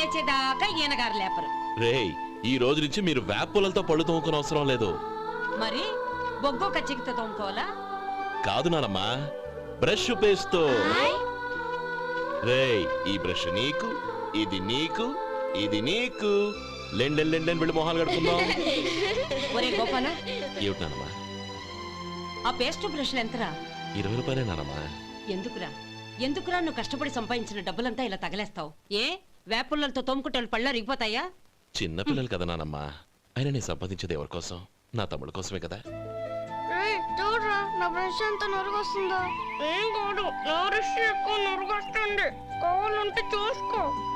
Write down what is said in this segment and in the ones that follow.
లేచేదాకా ఈయనగారు లేపరు. రేయ్ ఈ రోజు నుంచి మీరు వేపులతో పళ్ళు తోముకునే అవసరం లేదు. మరి బొగ్గు కచ్చికితో తోముకోవాలా? కాదు నానమ్మా బ్రష్ పేస్తో రేయ్ ఈ బ్రష్ నీకు ఇది నీకు ఇది నీకు. లెండెన్ లెండెన్ వెళ్ళి మొహాలు కడుకుందాం ఒరే గోపాల. ఏమిటి నానమ్మా? ఆ పేస్ట్ బ్రష్లు ఎంతరా? ఇరవై రూపాయలే నానమ్మా. ఎందుకురా? ఎందుకురా నువ్వు కష్టపడి సంపాదించిన డబ్బులంతా ఇలా తగలేస్తావు? ఏ? వేపుల్లలతో తోముకుంటే పళ్ళు అరిగిపోతాయా? చిన్న పిల్లలు కదా నానమ్మా. అయినా నేను సంపాదించేది ఎవరి కోసం? నా తమ్ముడు కోసమే కదా? చూడురా నా బ్రష్ ఎంత నురుగొస్తుందో? ఏం కాదు నా బ్రష్ ఎక్కువ నురుగొస్తుంది. కావాలంటే చూసుకో.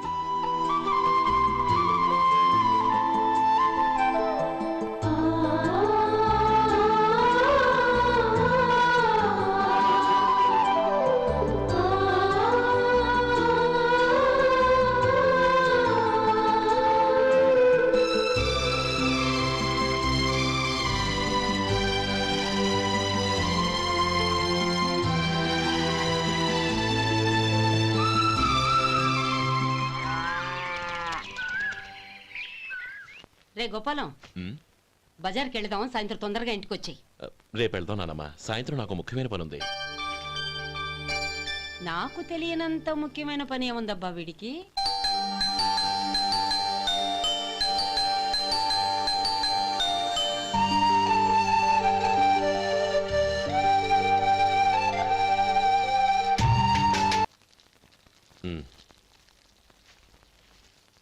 రే గోపాలం. బజార్కి వెళదాం సాయంత్రం తొందరగా ఇంటికి వచ్చాయి రేపు వెళ్దాం నానమ్మా. సాయంత్రం నాకు ముఖ్యమైన పని ఉంది నాకు తెలియనంత ముఖ్యమైన పని ఏముందబ్బా వీడికి?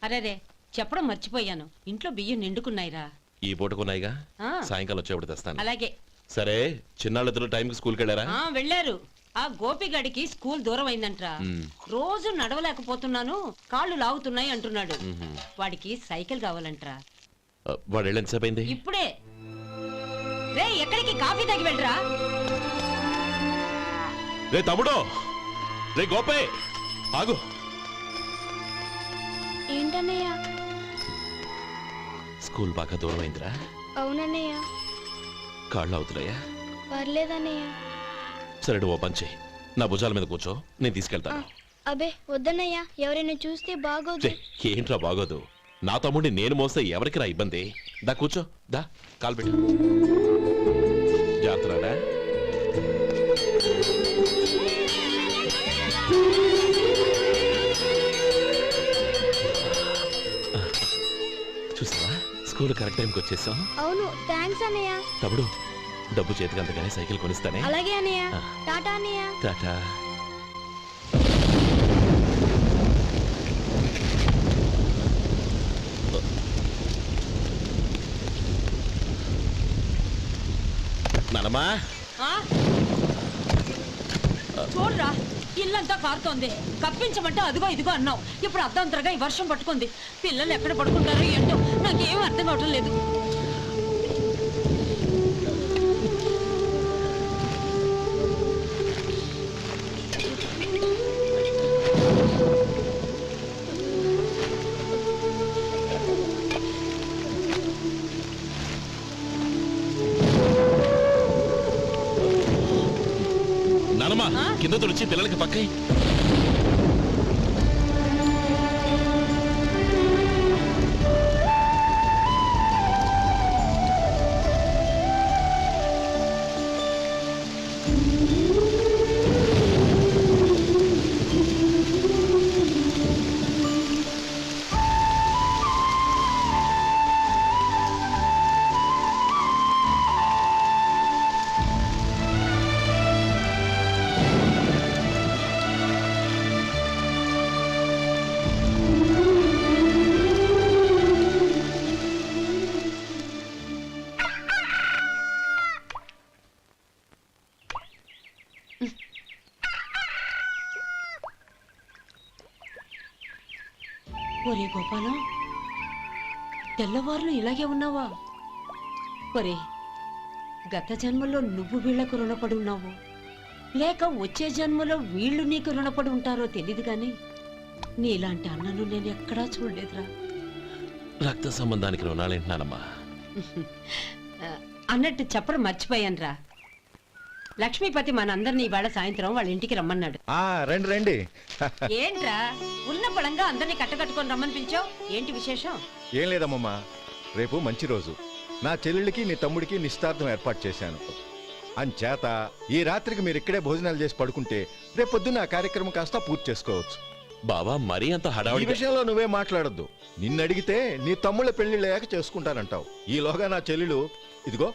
అరే రే చెప్పడం మర్చిపోయాను. ఇంట్లో బియ్యం నిండుకున్నాయిరా. ఈ పూటకున్నాయిగా? ఆ. సాయంకాలం వచ్చేప్పుడు తెస్తాను. అలాగే. సరే చిన్నాళ్ళిద్దరు టైంకి స్కూల్కి వెళ్ళారా ఆ వెళ్ళారు. ఆ గోపిగడికి స్కూల్ దూరం అయిందంట్రా. రోజు నడవలేకపోతున్నాను కాళ్ళు లాగుతున్నాయి అంటున్నాడు. వాడికి సైకిల్ కావాలంట్రా. ఆ, వాడు వెళ్ళి ఎంతసేపు అయింది? ఇప్పుడే. రే ఎక్కడికి కాఫీ తాగి వెళ్ళరా? రే తమ్ముడు! రే గోపే! ఆగు. ఏంటన్నయ్య? స్కూల్ బాగా దూరం అయిందిరా అవునన్నయ్య. కాళ్ళు అవుతున్నాయా? పర్లేదన్నయ్య. సరే ఓ పని చేయి నా భుజాల మీద కూర్చో నేను తీసుకెళ్తాను. అబే వద్దన్నయ్య ఎవరైనా చూస్తే బాగోదు. ఏంట్రా బాగోదు? నా తమ్ముడిని నేను మోస్తే ఎవరికి రా ఇబ్బంది? దా కూర్చో దా కాలు పెట్టు. జాగ్రత్తరా స్కూల్ కరెక్ట్ టైంకి వచ్చేసాం అవును థ్యాంక్స్ అన్నయ్య. తమ్ముడు డబ్బు చేతికి అందుకనే సైకిల్ కొనిస్తానే. అలాగే అన్నయ్య. ఆ. టాటా అన్నయ్య. టాటా. నానమ్మా. ఆ? చూడరా. ఇల్లంతా కారుతోంది. కప్పించమంటే అదిగో ఇదిగో అన్నావు. ఇప్పుడు అర్ధంతరగా ఈ వర్షం పట్టుకుంది. పిల్లలు ఎక్కడ పడుకుంటారో ఏంటో నాకేం అర్థం కావటం లేదు. నానమ్మా వచ్చి పిల్లలకి పక్కై ఒరే గోపాలం తెల్లవారులు ఇలాగే ఉన్నావా? ఒరే గత జన్మలో నువ్వు వీళ్ళకు రుణపడి ఉన్నావు. లేక వచ్చే జన్మలో వీళ్ళు నీకు రుణపడి ఉంటారో తెలీదు గాని నీలాంటి అన్నను నేను ఎక్కడా చూడలేదురా. రక్త సంబంధానికి రుణాలేంటి నానమ్మా ఆ, అన్నట్టు చెప్పడం మర్చిపోయానురా. లక్ష్మీపతి మనందరినీ ఇవాళ సాయంత్రం వాళ్ళ ఇంటికి రమ్మన్నాడు. ఆ రండి రండి. ఏంట్రా? ఉన్న బలంగా అందరినీ కట్టకట్టుకొని రమ్మని పిలిచావు? ఏంటి విశేషం? ఏం లేదమ్మమ్మా. రేపు మంచి రోజు. నా చెల్లెళ్ళకి నీ తమ్ముడికి నిశ్చితార్థం ఏర్పాటు చేశాను. అంచేత ఈ రాత్రికి మీరు ఇక్కడే భోజనాలు చేసి పడుకుంటే రేపు పొద్దున్న ఆ కార్యక్రమం కాస్త పూర్తి చేసుకోవచ్చు. బావా మరీ అంత ఈ హడావిడి విషయంలో నువ్వే మాట్లాడొద్దు. నిన్ను అడిగితే నీ తమ్ముళ్ళ పెళ్ళిళ్ళయ్యాక చేసుకుంటానంటావు. ఈలోగా నా చెల్లెలు ఇదిగో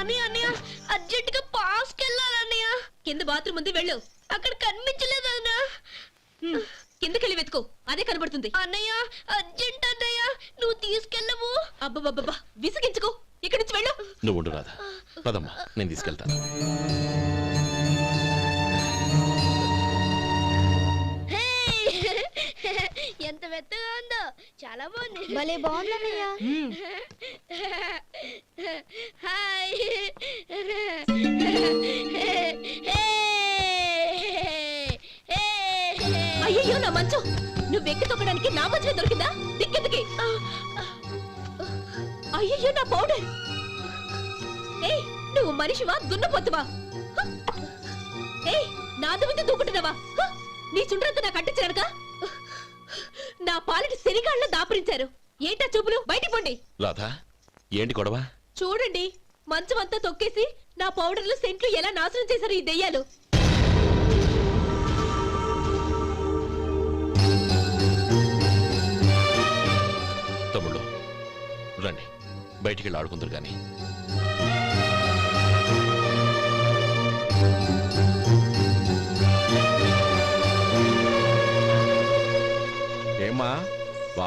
అన్నయ్య అన్నయ్య అర్జెంట్గా పాస్కి వెళ్ళాలన్నయ్య కింద బాత్రూమ్ ఉంది వెళ్ళు. అక్కడ కనిపించలేదు అన్న కిందకెళ్ళి వెతుకో. అదే కనబడుతుంది. అన్నయ్య అర్జెంట్ అన్నయ్య నువ్వు తీసుకెళ్ళవు. అబ్బబ్బబ్బా విసిగించుకో. ఇక్కడి నుంచి వెళ్ళు. నువ్వు ఉండు రాధా. పదమ్మా నేను తీసుకెళ్తాను. ఎంత మెత్తగా ఉందో చాలా బాగుంది భలే బాగుందన్నయ్య హాయ్. అయ్యో నా మంచం. నువ్వు వెక్కి తొక్కడానికి నా మంచమే దొరికిందా? దిక్కెందుకి? అయ్యో నా పౌడర్. ఏయ్ నువ్వు మనిషివా దున్నపోతువా? ఏయ్ నాదు మీద దూకుంటున్నావా! నీ చుండ్రంతా నాకు అంటించారక నా పాలిటి శనిగాళ్ళ దాపరించారు. ఏంటా చూపులు? బయటికి పోండి. రాధా ఏంటి గొడవ? చూడండి మంచం అంతా తొక్కేసి నా పౌడర్లు సెంట్లు ఎలా నాశనం చేశారు ఈ దెయ్యాలు. తమ్ముళ్ళు రండి. బయటికి వెళ్ళి ఆడుకుందరు కానీ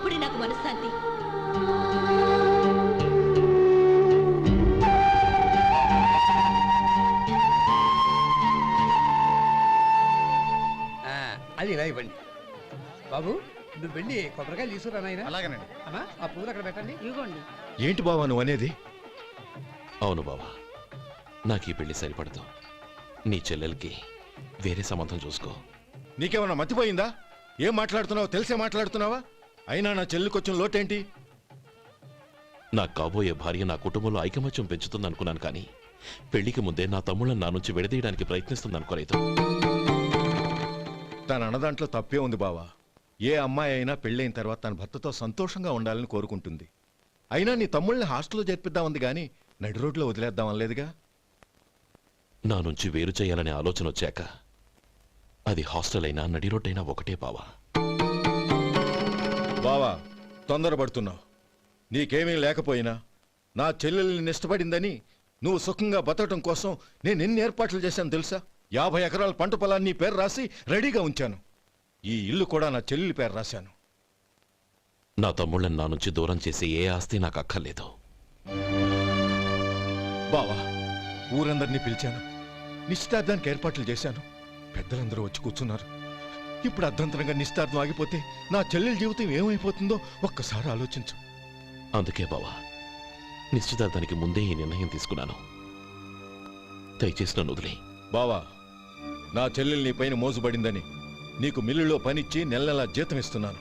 అప్పుడే నాకు మనశ్శాంతి. ఆ, అది ఇలా ఇవ్వండి. బాబు నువ్వు వెళ్ళి కొబ్బరికాయలు తీసుకురా నాయన. అలాగేనండి. అమ్మా ఆ పువ్వులు అక్కడ పెట్టండి. ఇవ్వండి. ఏంటి బావా నువ్వు అనేది? అవును బావా నాకు ఈ పెళ్ళి సరిపడదు. నీ చెల్లెలకి వేరే సంబంధం చూసుకో. నీకేమన్నా మతిపోయిందా? ఏం మాట్లాడుతున్నావో తెలిసే మాట్లాడుతున్నావా? అయినా నా చెల్లికొచ్చిన లోటేంటి? నా కాబోయే భార్య నా కుటుంబంలో ఐకమత్యం పెంచుతుంది అనుకున్నాను కానీ పెళ్ళికి ముందే నా తమ్ముళ్ళని నా నుంచి విడదీయడానికి ప్రయత్నిస్తుంది అనుకోలేదు తన అన్నదాంట్లో తప్పే ఉంది బావా. ఏ అమ్మాయి అయినా పెళ్ళైన తర్వాత తన భర్తతో సంతోషంగా ఉండాలని కోరుకుంటుంది. అయినా నీ తమ్ముళ్ళని హాస్టల్లో చేర్పిద్దామంది కానీ నడి రోడ్లో వదిలేద్దాం అనలేదుగా నా నుంచి వేరు చేయాలనే ఆలోచన వచ్చాక అది హాస్టల్ అయినా నడి రోడ్డైనా ఒకటే బావా. బావా తొందరపడుతున్నావు. నీకేమీ లేకపోయినా నా చెల్లెల్ని ఇష్టపడిందని నువ్వు సుఖంగా బతకటం కోసం నేను ఎన్ని ఏర్పాట్లు చేశాను తెలుసా? యాభై ఎకరాల పంట పొలాన్ని పేరు రాసి రెడీగా ఉంచాను. ఈ ఇల్లు కూడా నా చెల్లెలి పేరు రాశాను. నా తమ్ముళ్ళని నా నుంచి దూరం చేసే ఏ ఆస్తి నాకు అక్కర్లేదు. బావా ఊరందరినీ పిలిచాను. నిశ్చితార్థానికి ఏర్పాట్లు చేశాను. పెద్దలందరూ వచ్చి కూర్చున్నారు. ఇప్పుడు అర్ధంతరంగా నిశ్చితార్థం ఆగిపోతే నా చెల్లెల జీవితం ఏమైపోతుందో ఒక్కసారి ఆలోచించు. అందుకే బావా నిశ్చితార్థానికి ముందే ఈ నిర్ణయం తీసుకున్నాను. దయచేసి నన్ను వదిలే బావా నా చెల్లెలు నీ పైన మోజుబడిందని నీకు మిల్లులో పనిచ్చి నెల నెలా జీతం ఇస్తున్నాను.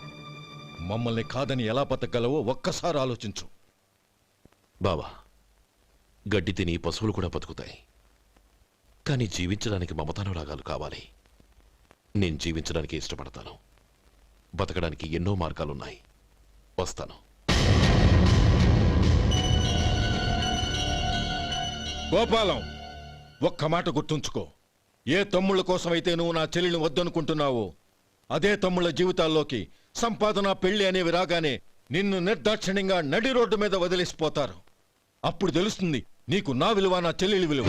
మమ్మల్ని కాదని ఎలా బతకగలవో ఒక్కసారి ఆలోచించు. బావా గడ్డి తిని పశువులు కూడా బతుకుతాయి. కానీ జీవించడానికి మమతానురాగాలు కావాలి. నేను జీవించడానికి ఇష్టపడతాను. బతకడానికి ఎన్నో మార్గాలున్నాయి. వస్తాను. గోపాలం ఒక్క మాట గుర్తుంచుకో. ఏ తమ్ముళ్ళ కోసమైతే నువ్వు నా చెల్లిని వద్దనుకుంటున్నావో అదే తమ్ముళ్ళ జీవితాల్లోకి సంపాదన పెళ్ళి అనేవి రాగానే నిన్ను నిర్దాక్షిణ్యంగా నడి రోడ్డు మీద వదిలేసిపోతారు. అప్పుడు తెలుస్తుంది నీకు నా విలువ నా చెల్లెలి విలువ.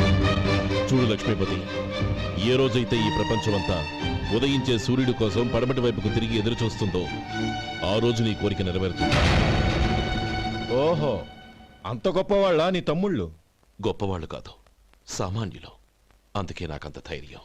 చూడు లక్ష్మీపతి ఏ రోజైతే ఈ ప్రపంచమంతా ఉదయించే సూర్యుడి కోసం పడమటి వైపుకు తిరిగి ఎదురు చూస్తుందో ఆ రోజు నీ కోరిక నెరవేరుతుంది. ఓహో అంత గొప్పవాళ్ళ నీ తమ్ముళ్ళు? గొప్పవాళ్ళు కాదు సామాన్యులు. అందుకే నాకంత ధైర్యం.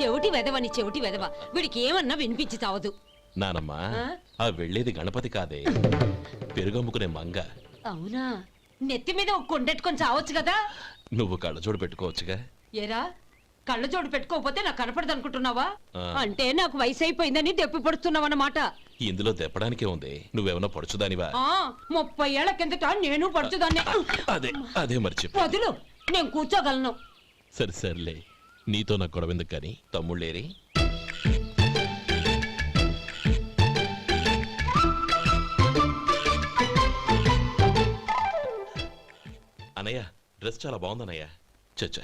చెవిటి వెదవని చెవిటి వెదవ వీడికి ఏమన్నా వినిపించి చావదు నానమ్మా ఆ? వెళ్ళేది గణపతి కాదే. పెరుగమ్ముకునే మంగ. అవునా? నెత్తి మీద ఒక కొండెట్టుకొని చావచ్చు కదా? నువ్వు కళ్ళజోడు పెట్టుకోవచ్చుగా. ఏరా కళ్ళ జోడు పెట్టుకోకపోతే నాకు కనపడదు అనుకుంటున్నావా. అంటే నాకు వయసు అయిపోయిందని దెప్పి పడుతున్నావన్నమాట. ఇందులో తెప్పడానికే ఉంది. నువ్వేమన్నా పడుచుదానివా? ఆ ముప్పై ఏళ్ళ కిందట నేను పడుతుందాన్ని అదే అదే మర్చిపో వదులు నేను కూర్చోగలను. సరే సర్లే. నీతో నాకు గొడవ ఎందుకు కానీ? తమ్ముళ్ళేరి. అనయ్య డ్రెస్ చాలా బాగుందన్నయ్య. చచ్చా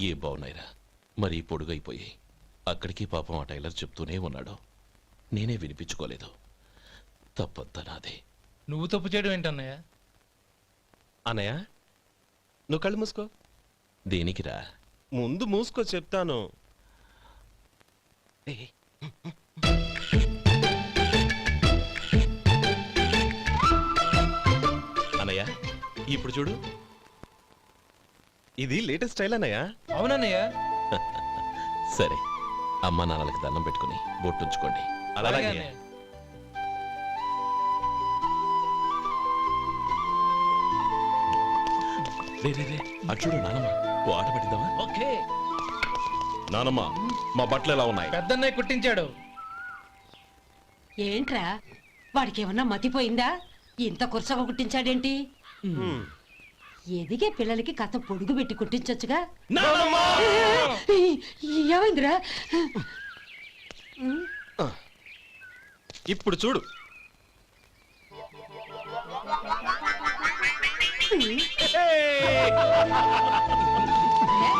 ఏ బాగున్నాయిరా మరీ పొడుగైపోయి. అక్కడికి పాపం ఆ టైలర్ చెప్తూనే ఉన్నాడు. నేనే వినిపించుకోలేదు. తప్పంతా నాదే. నువ్వు తప్పు చేయడం ఏంటన్నయ్య? అనయ్య నువ్వు కళ్ళు మూసుకో. దేనికిరా? ముందు మూసుకో చెప్తాను. అన్నయ్య ఇప్పుడు చూడు. ఇది లేటెస్ట్ స్టైల్ అన్నయ్య. అవునన్నయ్య. సరే అమ్మ నాన్నలకి దండం పెట్టుకుని బొట్టుంచుకోండి అలాగే అలాగే అన్నయ్య. రే రే రే అటు చూడు నానమ్మ. ఓ ఆట పట్టిద్దామా ఓకే. నానమ్మ మా బట్టలు ఎలా ఉన్నాయి? పెద్దన్నయ్య కుట్టించాడు. ఏంట్రా వాడికి ఏమన్నా మతిపోయిందా? ఇంత కురసగా కుట్టించాడేంటి? ఎదిగే పిల్లలకి కథ పొడుగు పెట్టి కుట్టించొచ్చుగా? ఏమైందిరా? ఇప్పుడు చూడు.